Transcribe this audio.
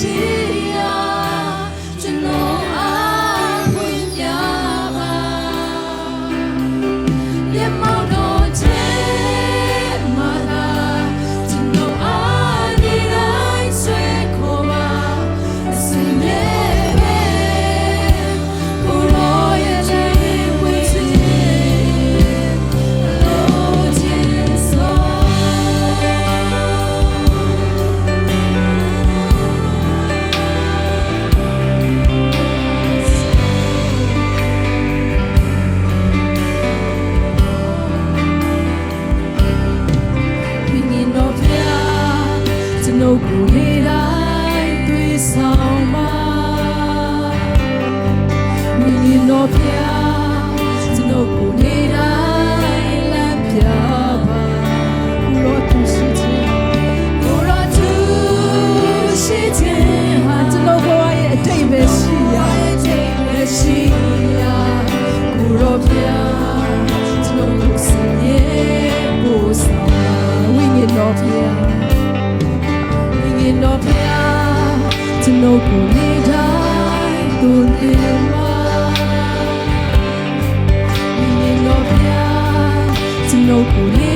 see. ဆောင်ပါမင်းတို့ဖျားကျွန်တော်ကိုနေတိုင်းလမ်းပြပါဘုရားသူရှိခြင်းဘုရားသူရှိခြင်းဟာကျွန်တော်ဘဝရဲ့အတိတ်ပဲရှိရအတိတ်ပဲရှိရဘုရားဖျားကျွန်တော်ကိုစင်ရဲ့ဘုရားဝိညာဉ်တော်ဖျားဝိညာဉ်တော်ဖျား No minha novia, se não.